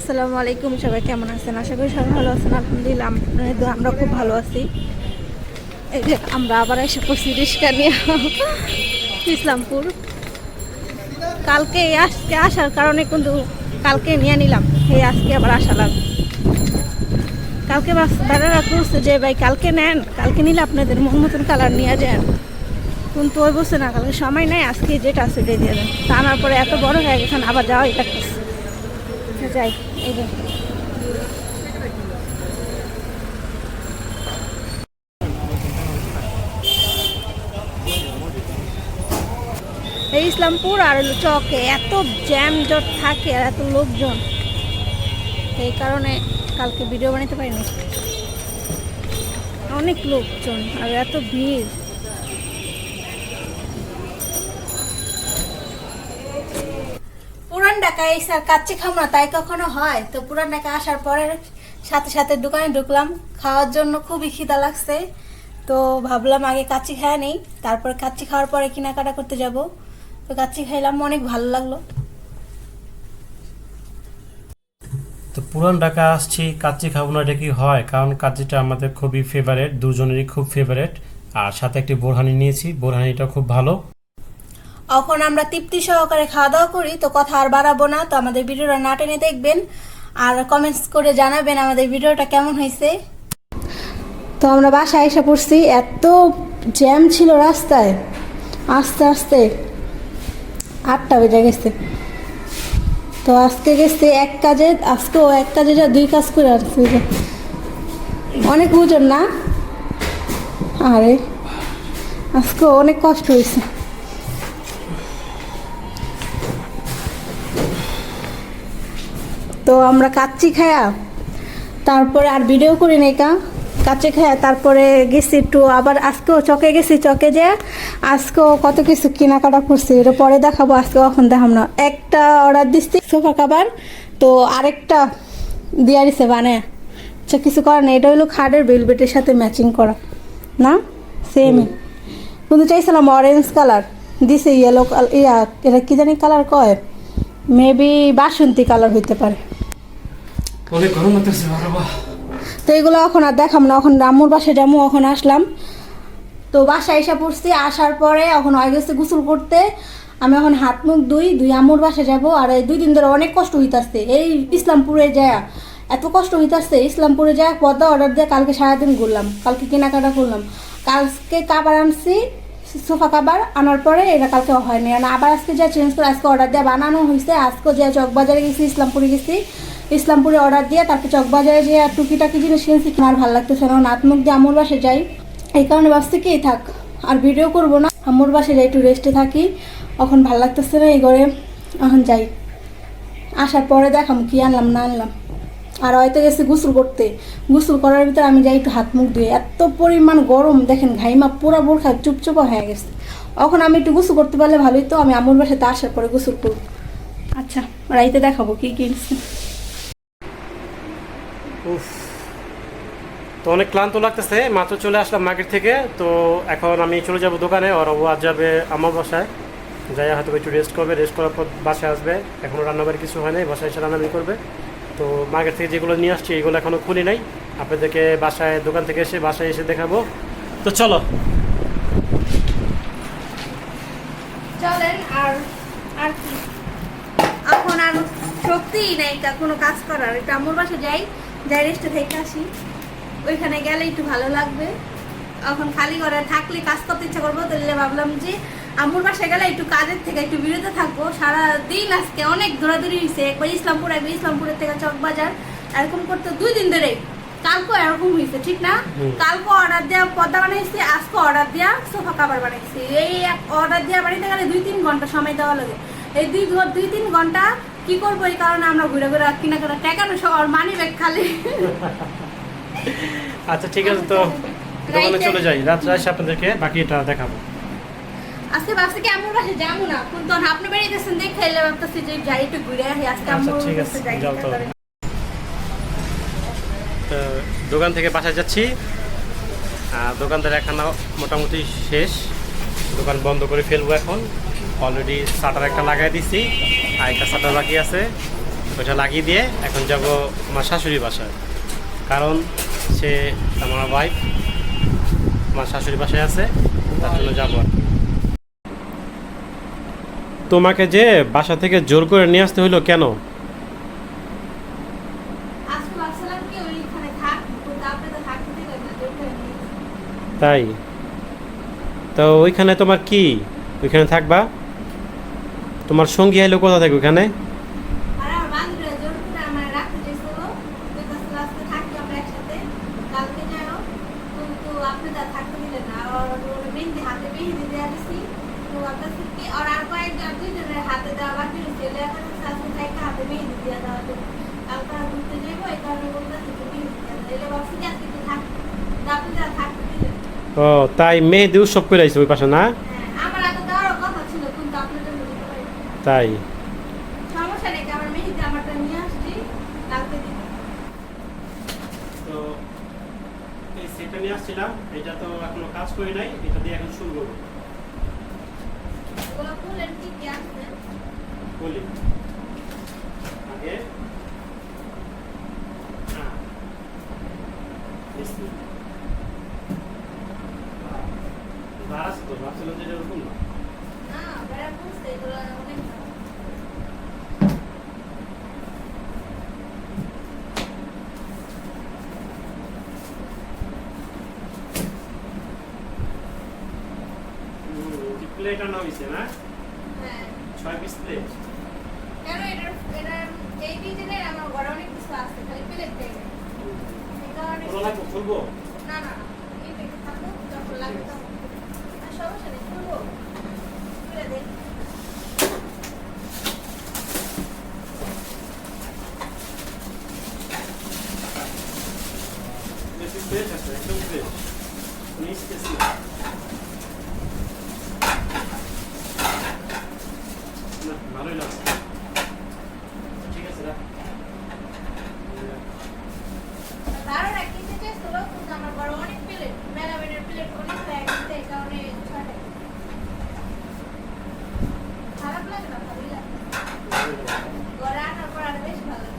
আসসালামু আলাইকুম, সবাই কেমন আছেন? আশা করি সবাই ভালো আছেন। আলহামদুলিল্লাহ আমরা খুব ভালো আছি। এই যে, আমরা আবার এসে পড়ছি রিক্সা নিয়ে ইসলামপুর। কালকে, আজকে আসার কারণে কিন্তু কালকে নিয়ে নিলাম। এই আজকে আবার আসালাম কালকে দাদারা করছে যে ভাই, কালকে নেন, কালকে নিলে আপনাদের মন মতন কালার নিয়ে যান। কিন্তু ওই বসে না, কালকে সময় নেই, আজকে যেটা আছে দিয়ে দেন। তা আনার পরে এত বড় হয়ে গেছে আবার যাওয়াই লাগতেছে। যাই। এই ইসলামপুর আর চকে, এত জ্যাম জট থাকে আর এত লোকজন। এই কারণে কালকে ভিডিও বানাতে পারিনি। অনেক লোকজন আর এত ভিড়। পুরান ঢাকায় স্যার কাচ্চি খাব না, তাই কখনো হয়। তো পুরান ঢাকা আসার পরে সাথে সাথে দোকানে ঢুকলাম। খাওয়ার জন্য খুবই খিদা লাগছে। তো ভাবলাম আগে কাচ্চি খাওয়া নেই, তারপর কাচ্চি খাওয়ার পরে কেনাকাটা করতে যাব। তো কাচ্চি খাইলাম, অনেক ভালো লাগল। তো পুরান ঢাকা আসছি, কাচ্চি খাব না, এটা কি হয়? কারণ কাচ্চিটা আমাদের খুবই ফেভারেট দুজনেরই খুব ফেভারেট আর সাথে একটি বোরহানি নিয়েছি, বোরহানিটা খুব ভালো। এখন আমরা তৃপ্তি সহকারে খাওয়া দাওয়া করি, তো কথা আর বাড়াবো না, তো আমাদের ভিডিওটা না টেনে দেখবেন। আর কমেন্টস করে জানাবেন আমাদের ভিডিওটা কেমন হয়েছে। তো আমরা বাসায় এসে পড়ছি, এত জ্যাম ছিল রাস্তায়। আস্তে আস্তে আটটা বেজে গেছে। তো আজকে গেছে এক কাজে, আজকেও এক কাজে যা দুই কাজ করে আসছে অনেক ওজন না? আরে আজকে অনেক কষ্ট হয়েছে। তো আমরা কাচ্চি খায়া তারপরে আর ভিডিও করি নাই কা। কাচ্চি খায়া তারপরে গেছি একটু আবার আজকেও চকে গেছি চকে যে আজকেও কত কিছু কেনাকাটা করছি এটা পরে দেখাবো আজকে কখন দেখাম না। একটা অর্ডার দিচ্ছি সোফা কাবার তো আরেকটা দিয়া দিছে বানে আচ্ছা কিছু করার নেই এটা হলো খাটের বেলবেটের সাথে ম্যাচিং করা না? সেমই কিন্তু চাইছিলাম অরেঞ্জ কালার দিছে ইয়েলো ইয়া এটা কি জানি কালার কয়? মেবি বাসন্তী কালার হইতে পারে। অনেক গরম লাগতেছে বাবা। তো এগুলো এখন আর দেখাম না, এখন আম্মুর বাসায় যাব এখন আসলাম। তো বাসায় এসে পড়ছি, আসার পরে এখন হয়ে গেছে গোসল করতে। আমি এখন হাত মুখ ধুই দুই আম্মুর বাসায় যাব, আর দুই দিন ধরে অনেক কষ্ট হইতাছে। এই ইসলামপুরে যায়, এত কষ্ট হইতাছে, ইসলামপুরে যায় পদ্মা অর্ডার দিয়ে কালকে সারাদিন ঘুরলাম, কালকে কেনাকাটা করলাম। কালকে কাবার আনছি, সোফা কাবার আনার পরে এটা কালকে হয়নি। আবার আজকে যা চেঞ্জ করে, আজকে অর্ডার দেওয়া বানানো হয়েছে আজকে যে চকবাজারে গেছি, ইসলামপুরে গেছি ইসলামপুরে অর্ডার দিয়ে তারপর চকবাজারে যে আর টুকিটাকি জিনিস কিনছি। আমার ভালো লাগতেছে না নাত মুখ দিয়ে আমুর বাসে যাই। এই কারণে ভাবছি কি, থাক, আর ভিডিও করব না। আমুর বাসে যাই, একটু রেস্টে থাকি। এখন ভালো লাগতেছে না এই ঘরে। এখন যাই। আসার পরে দেখাম কি আনলাম, না আনলাম। আর হয়তো গেছি গোসল করতে। গোসল করার ভিতরে আমি যাই একটু হাত মুখ ধুয়ে। এত পরিমাণ গরম, দেখেন ঘাইমা পুরো বোরখা চুপচুপা হয়ে গেছে। এখন আমি একটু গোসল করতে পারলে ভালোই তো, আমি আমুর বাসাতে আসার পরে গোসল করব। আচ্ছা রাইতে দেখাবো কি কিনছি উফ তো অনেক ক্লান্ত লাগতেছে, মাত্র চলে আসলাম মার্কেট থেকে, তো এখন আমি চলে যাব দোকানে, আর ও আজ যাবে আমার বাসায়। যাই হয়তো একটু রেস্ট করবে রেস্ট করার পর বাসায় আসবে। এখনও রান্নাবাড়ি কিছু হয় নাই, বাসায় এসে রান্নাবাড়ি করবে। তো মার্কেট থেকে যেগুলো নিয়ে আসছি, এগুলো এখনও খুলি নাই। আপনাদেরকে বাসায়, দোকান থেকে এসে বাসায় এসে দেখাবো। তো চলো। আর আর কি? এখন আর শক্তিই নেই কোনো কাজ করার। একটু আমুর বাসে যাই যাই রেস্টে থেকে আসি। ওইখানে গেলে একটু ভালো লাগবে। এখন খালি ঘরে থাকলে কাজ করতে ইচ্ছা করব তাহলে ভাবলাম যে আমুর বাসায় গেলে একটু কাজের থেকে একটু বিরত থাকব। সারাদিন আজকে অনেক দৌড়াদৌড়ি হয়েছে একবার ইসলামপুর একবার ইসলামপুরের থেকে চকবাজার এরকম করতে দুই দিন ধরে কালকে এরকম হয়েছে ঠিক না। কালকে অর্ডার দেওয়া পর্দা বানাইছি আজকে অর্ডার দেওয়া সোফা কাভার বানাইছি। এই অর্ডার দেওয়া বাড়িতে গেলে দুই তিন ঘণ্টা সময় দেওয়া লাগে। এই দুই দুই তিন ঘণ্টা কি করব? এই কারণে আমরা ঘুরে ঘুরে কেনাকাটা টেকানো সব আর মানি ব্যাগ খালি। আচ্ছা ঠিক আছে তো দোকানে চলে যাই। রাত এসে আপনাদেরকে বাকিটা দেখাবো। আজকে ভাবছি কি আমার বাসে যাব না কিন্তু আপনি বেরিয়ে গেছেন দেখে এলে ভাবতেছি যে যাই একটু ঘুরে আসি আজকে আচ্ছা, আমার ঠিক আছে, যাও তো। তো দোকান থেকে বাসায় যাচ্ছি। আর দোকানদার এখানে মোটামুটি শেষ। দোকান বন্ধ করে ফেলব এখন। অলরেডি শাটার একটা লাগাই দিছি। আর একটা শাটার বাকি আছে। ওইটা লাগিয়ে দিয়ে এখন যাব আমার শাশুড়ি বাসায়। কারণ সে আমার ওয়াইফ আমার শাশুড়ি বাসায় আছে তার জন্য যাব আর তোমাকে যে বাসা থেকে জোর করে নিয়ে আসতে হইল কেন। তাই? তো ওইখানে তোমার কি? ওইখানে থাকবা? তোমার সঙ্গী আইলো কোথা থেকে ওইখানে আর আমার বান্ধবীরা জোর করে আমার রাখতে চেয়েছিল বলতেছিল আজকে থাকি আমরা একসাথে কালকে যাও কিন্তু আপনি তো আর থাকতে দিলেন না আর ওর মেহেন্দি হাতে মেহেন্দি দেওয়া দিছি তো আপনার কি আর আর কয়েকজন দুইজনের হাতে দেওয়া বাকি রয়েছে লেখা আছে আজকে একটা হাতে মেহেন্দি দেওয়া দেওয়া হবে কালকে আর ঘুরতে যাব এই কারণে বলতেছি যে মেহেন্দি দেওয়া দেওয়া। এলে ভাবছি যে আজকে থাক কিন্তু আপনি থাকতে দিলেন ও তাই মেহেদি উৎসব করে আইছে ওই পাশে না? হ্যাঁ আমার আগে কথা ছিল কিন্তু তাই সমস্যা নেই আমার মেহেন্দি আমারটা নিয়ে আসছি কালকে দিতে তো এই সেটটা নিয়ে আসছিলাম এটা তো এখনও কাজ করি নাই এটা দিয়ে এখন শুরু করব। বলি। আগে। হ্যাঁ। মিষ্টি। বার আছে তো ভাবছিলাম যে এটা ওরকম না এগুলো অনেক হয়েছে না? হ্যাঁ। ছয় পিস প্লেট কেন এটার এটার এই পিজনে আমার ঘরে অনেক কিছু আছে খালি প্লেট লাগবে? খুলবো? না না এই পেটে থাকুক যখন লাগবে তখন আর সমস্যা নেই খুলবো খুলে দেখ বেশি ফ্রেশ আছে একদম ফ্রেশ নিচ কেসি না ভালোই লাগছে ঠিক আছে রাখ দারুণ এক কিনতে চেয়েছিল কিন্তু আমার ঘরে অনেক প্লেট মেলামেনের প্লেট অনেক হয়ে গেছে এই কারণে ছয়টা খারাপ লাগে না ভালোই লাগে ভালোই লাগছে। ঘরে আনার পর আরও বেশ ভালো লাগে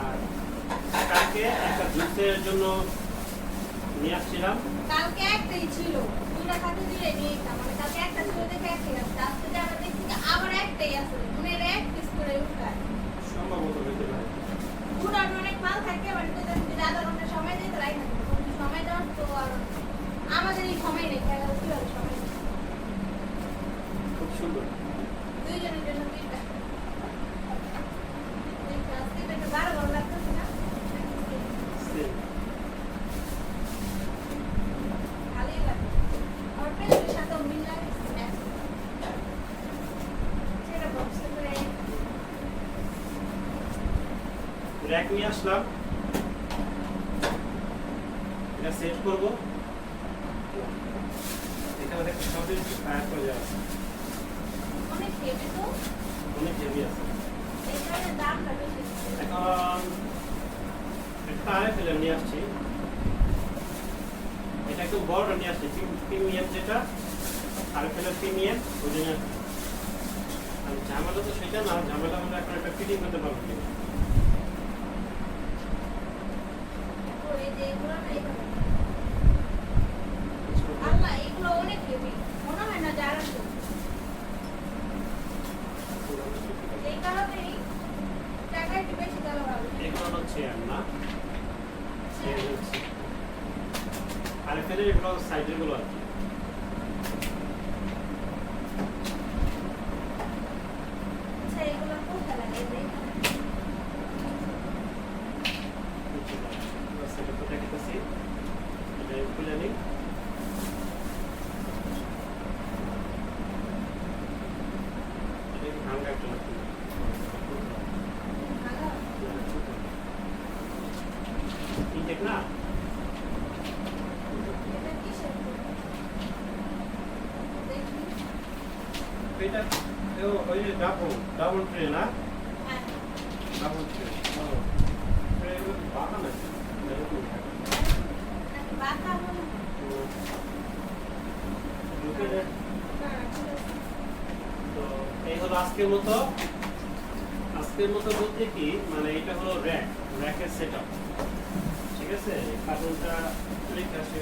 আর কালকে একটা জুসের জন্য নিয়ে আসছিলাম কালকে একটাই ছিল দুটা খাতে দিলে নিয়ে যেতাম মানে কালকে একটা ছিল দেখে একটাই আছে আজকে যে আমরা দেখছি যে আবার একটাই আছে মনের এক পিস করে উঠায় সম্ভবত হইতে পারে উঠার অনেক মাল থাকে মানে তো যদি আধা ঘণ্টা সময় দিতে রাই না কিন্তু সময় দেওয়ার তো আর আমাদের এই সময় নেই খেলা কি হবে সময় নেই। খুব সুন্দর দুইজনের জন্য দুইটা দুইটা আজকে তো একটু বারো ভালো লাগতেছে না Same. ভালোই লাগে আমার পেটের সাথেও মিল লাগে সেটা বক্সে করে র্যাক নিয়ে আসলাম। এটা সেট করব। এখানে দেখো সবই ফায়ার করে যাবে অনেক হেভি তো। অনেক হেভি আছে। এই কারণে দামটা বেশি এখন একটা আরে ফেলে নিয়ে আসছি। এটা একটু বড় নিয়ে আসছি। প্রিমিয়াম যেটা আরে ফেলে প্রিমিয়াম ওই জন্য আর ঝামেলা তো সেটা না ঝামেলা আমরা এখন একটা ফিটিং করতে পারব কিনা। তো এই যে এগুলো না এইভাবে আল্লাহ এগুলো অনেক হেভি মনে হয় না যারা এই কারণেই টাকা একটু বেশি দেওয়া হবে এগুলো হচ্ছে আর না। এই হচ্ছে আরে ফেলে এগুলো সাইডেরগুলো আর কি আচ্ছা এগুলো কোথায় লাগে এই যে এখানে। সেটা তো দেখতেছি এটা খুলে নিই এটা কি ভাঙা একটা নাকি? ভালো ইনটেক না এটা কিসের দেখি এটা ও ওই যে ডাবল ডাবল ট্রে না? ডাবল ট্রে ট্রে তো এই হলো আজকের মতো। আজকের মতো বলতে কি মানে এটা হলো র্যাক, র্যাকের সেট ঠিক আছে? কার্টুনটা রেখে আসে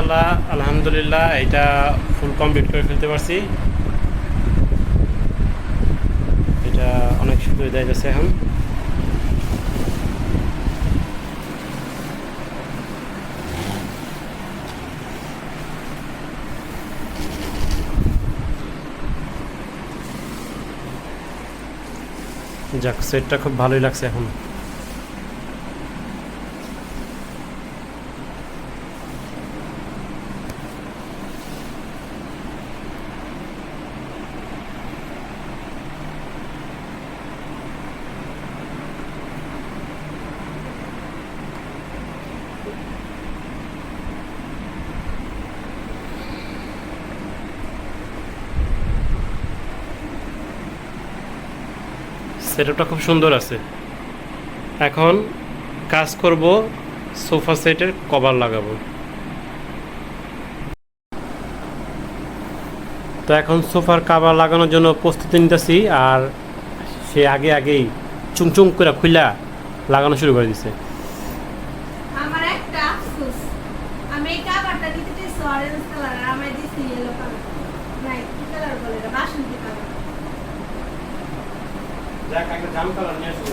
তো মাশাল্লাহ আলহামদুলিল্লাহ, এটা ফুল কমপ্লিট করে ফেলতে পারছি। এটা অনেক দেখা যাচ্ছে এখন। যাক সেটটা খুব ভালোই লাগছে এখন। সেটআপটা খুব সুন্দর আছে। এখন কাজ করব সোফা সেটের কভার লাগাবো। তো এখন সোফার কভার লাগানোর জন্য প্রস্তুতি নিতেছি আর সে আগে আগেই চুংচুং করে খুইলা লাগানো শুরু করে দিছে আমার একটা আফসোস আমি এই কাভারটা দিতে চাইছি অরেঞ্জ কালার আর আমি দিছি ইয়েলো কালার না কি কালার বলে এটা বাসন্তী কালার দেখ একটা জাম কালার নিয়ে আসবে।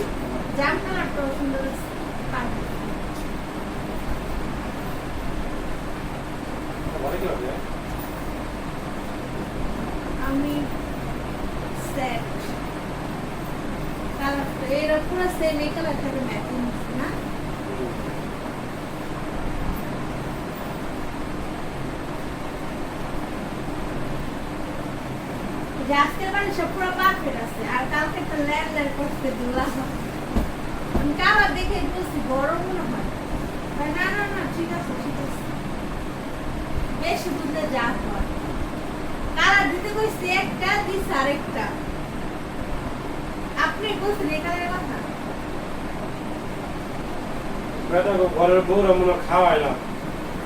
জাম কালারটাও সুন্দর আছে। পারবে। আমি সেট কালারটা এর পুরো সেম এই কালারটাকে ম্যাচিং না যে আজকের বাড়ি সব পুরো পারফেক্ট আছে আর কালকে তো ল্যান্ড ল্যান্ড করতে দিলাম। আমি কাবার দেখে বলছি, বড় মনে হয়। না না না, ঠিক আছে ঠিক আছে। বেশি বুঝলে যা হয়। কালার দিতে কইছি, একটা দিস আরেকটা। আপনি বলছেন এই কালারের কথা ঘরের বউরা মনে হয় খাওয়ায় না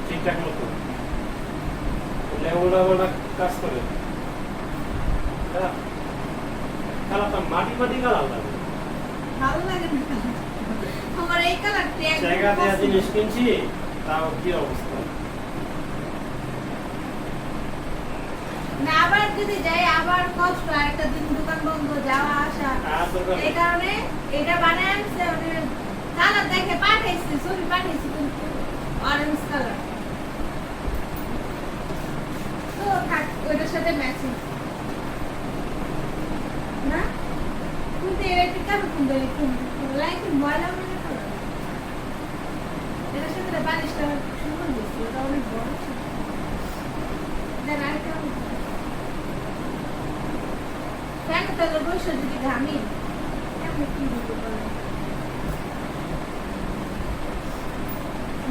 ঠিকঠাক মতো। লেবুটা কাজ করে। কালারটা মাটি মাটি কালার লাগে। ভালো লাগে না। আমার এই কালারটা একদম জায়গা দেওয়া জিনিস কিনছি তাও কি অবস্থা? না আবার যদি যাই আবার কষ্ট আর একটা দিন দোকান বন্ধ যাওয়া আসা। আর দরকার নেই। এই কারণে এটা বানায় আনছে কালার দেখে পাঠাইছি ছবি পাঠাইছি কিন্তু অরেঞ্জ কালার। তো থাক ওইটার সাথে ম্যাচিং যদি ঘামি কেমন কি দিতে পারে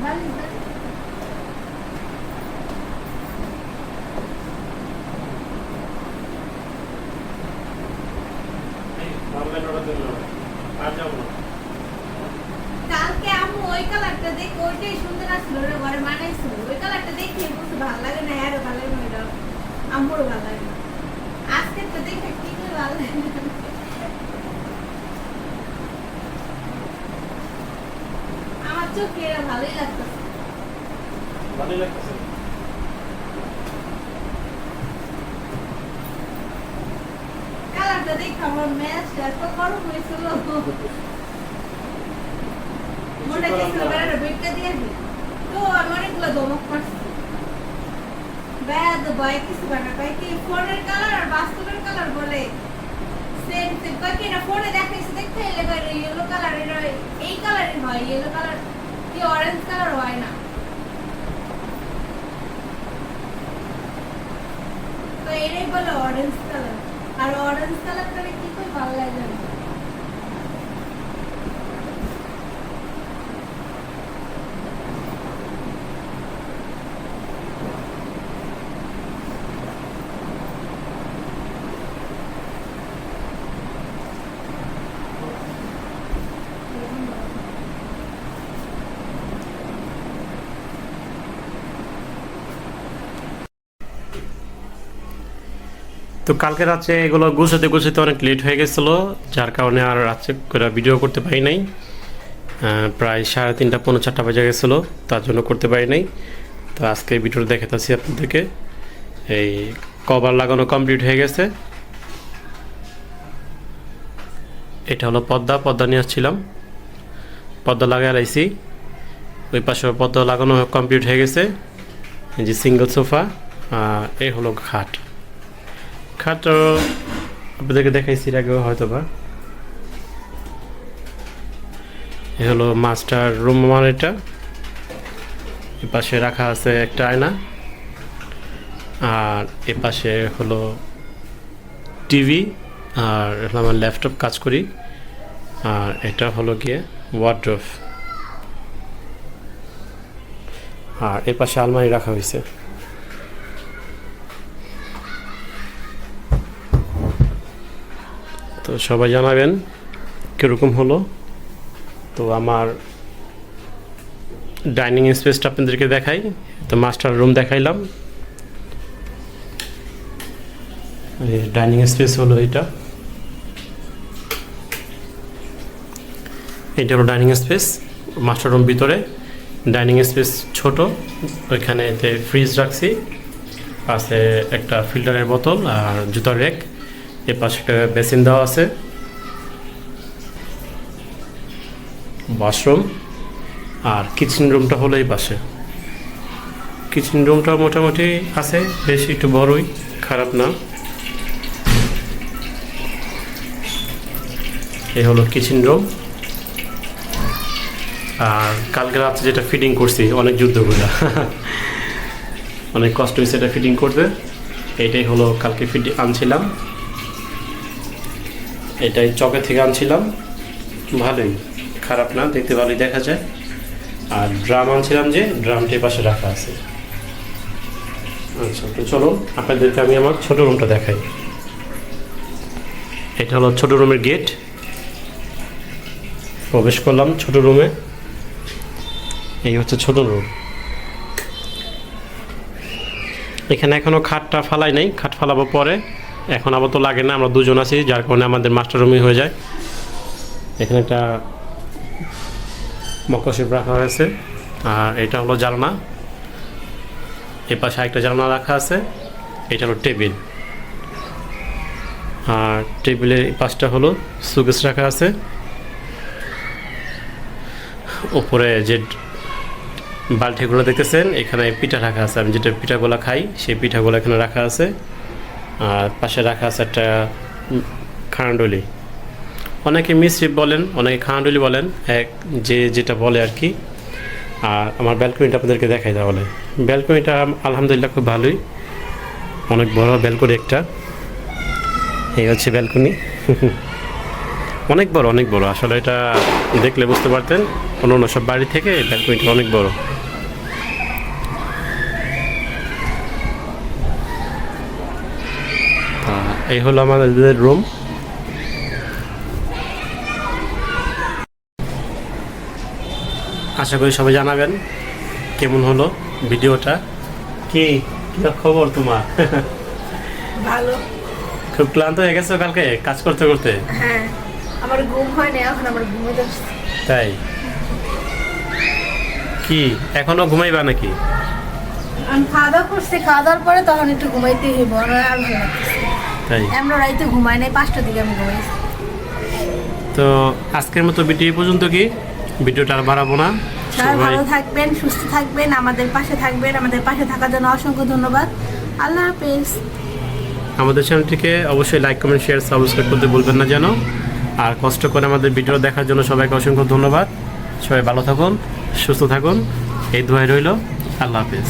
বালিশ দেন এই, ভালো লাগে ওটার জন্য। আর যাব না। কালকে আম্মু ওই কালারটা দেখে ওইটাই সুন্দর আসছিল ওরা ঘরে মানাইছিল ওই কালারটা দেখে বুঝতে ভালো লাগে না আরও ভালো লাগে না ওইটা আম্মুরও ভালো লাগে না আজকে তো দেখে কি করে ভালো লাগে না আমার চোখে এরা ভালোই লাগতেছে ভালোই লাগতেছে। কালারটা দেখে আমার ম্যাচটা এত গরম হয়েছিল মনে কিছু হচ্ছে করার নাই। বেড়াটা বেটটা দিয়ে দিই ইয়েলো কালার এটা এই কালারের হয় ইয়েলো কালার কি অরেঞ্জ কালার হয় না। তো এটাই বলে অরেঞ্জ কালার আর অরেঞ্জ কালারটা কি খুব ভালো লাগে তো কালকে রাত্রে এগুলো গুছাতে গুছাতে অনেক লেট হয়ে গেছিল, যার কারণে আর রাত্রে ভিডিও করতে পারি নাই। প্রায় সাড়ে তিনটা পনেরো চারটা বাজে গেছিল, তার জন্য করতে পারি নাই। তো আজকে ভিডিওটা দেখাতেছি আপনাদেরকে। এই কভার লাগানো কমপ্লিট হয়ে গেছে। এটা হলো পদ্মা পদ্মা নিয়ে আসছিলাম। পদ্মা লাগাই লাইছি। ওই পাশে পদ্মা লাগানো কমপ্লিট হয়ে গেছে। যে সিঙ্গেল সোফা এই হলো খাট খাট আপনাদেরকে দেখাইছি আগেও হয়তো বা এ হলো মাস্টার রুম আমার এটা। এ পাশে রাখা আছে একটা আয়না। আর এ পাশে হলো টিভি। আর আমার ল্যাপটপ কাজ করি। আর এটা হলো গিয়ে ওয়ার্ড্রোফ আর এর পাশে আলমারি রাখা হয়েছে তো সবাই জানাবেন কীরকম হলো। তো আমার ডাইনিং স্পেসটা আপনাদেরকে দেখাই। তো মাস্টার রুম দেখাইলাম। ডাইনিং স্পেস হলো এটা। এটা হলো ডাইনিং স্পেস, মাস্টার রুম ভিতরে। ডাইনিং স্পেস ছোট, ওইখানে ফ্রিজ রাখছি। পাশে একটা ফিল্টারের বোতল আর জুতার রেক। এর পাশে একটা বেসিন দেওয়া আছে। ওয়াশরুম আর কিচেন রুমটা হলো এই পাশে। কিচেন রুমটা মোটামুটি আছে, বেশ একটু বড়ই, খারাপ না। এই হলো কিচেন রুম। আর কালকে রাত্রে যেটা ফিটিং করছি, অনেক যুদ্ধ করে। অনেক কষ্ট হয়েছে এটা ফিটিং করতে। এটাই হলো কালকে ফিটিং আনছিলাম। এটাই চকে থেকে আনছিলাম। ভালোই, খারাপ না, দেখতে ভালোই দেখা যায়। আর ড্রাম আনছিলাম যে, ড্রামটি পাশে রাখা আছে। আচ্ছা তো চলো আপনাদেরকে আমি আমার ছোট রুমটা দেখাই। এটা হলো ছোট রুমের গেট। প্রবেশ করলাম ছোট রুমে। এই হচ্ছে ছোট রুম। এখানে এখনও খাটটা ফালাই নাই, খাট ফালাবো পরে। এখন আবার তো লাগে না, আমরা দুজন আছি, যার কারণে আমাদের মাস্টার রুমই হয়ে যায়। এখানে একটা মকশিপ রাখা হয়েছে, আর এটা হলো জানলা এ পাশে একটা জানলা রাখা আছে, এটা হলো টেবিল। আর টেবিলের পাশটা হলো সুকেস রাখা আছে। উপরে যে বালতিগুলো দেখতেছেন, এখানে পিঠা রাখা আছে, আমি যেটা পিঠাগুলো খাই, সেই পিঠাগুলো এখানে রাখা আছে। আর পাশে রাখা আছে একটা উম, অনেকে মিশ্রি বলেন অনেকে খান্ডলি বলেন এক যে যেটা বলে আর কি। আর আমার ব্যালকনিটা আপনাদেরকে দেখাই তাহলে। ব্যালকনিটা আলহামদুলিল্লাহ খুব ভালোই। অনেক বড় ব্যালকনি একটা। এই হচ্ছে ব্যালকনি। অনেক বড় অনেক বড়। আসলে এটা দেখলে বুঝতে পারতেন অন্য অন্য সব বাড়ি থেকে ব্যালকনিটা অনেক বড়। এই হলো আমাদের রুম আশা করি সবাই জানাবেন কেমন হলো ভিডিওটা। কি কি খবর তোমার? ভালো। খুব ক্লান্ত হয়ে গেছো কালকে কাজ করতে করতে? হ্যাঁ আমার ঘুম হয় না এখন আমার ঘুমে তাই? কি এখনও ঘুমাইবা নাকি? আমি খাওয়া দাওয়া করছি খাওয়া দাওয়ার পরে তখন একটু ঘুমাইতে হইব আর ভালো তাই? আমরা রাইতে ঘুমাই নাই পাঁচটার দিকে আমি ঘুমাইছি তো আজকের মতো ভিডিও পর্যন্ত কি? ভিডিওটা আর বাড়াবো না। সবাই ভালো থাকবেন সুস্থ থাকবেন আমাদের পাশে থাকবেন আমাদের পাশে থাকার জন্য অসংখ্য ধন্যবাদ। আল্লাহ হাফেজ। আমাদের চ্যানেলটিকে অবশ্যই লাইক কমেন্ট শেয়ার সাবস্ক্রাইব করতে বলবেন না যেন। আর কষ্ট করে আমাদের ভিডিও দেখার জন্য সবাইকে অসংখ্য ধন্যবাদ। সবাই ভালো থাকুন সুস্থ থাকুন। এই দোয়াই রইল। আল্লাহ হাফেজ।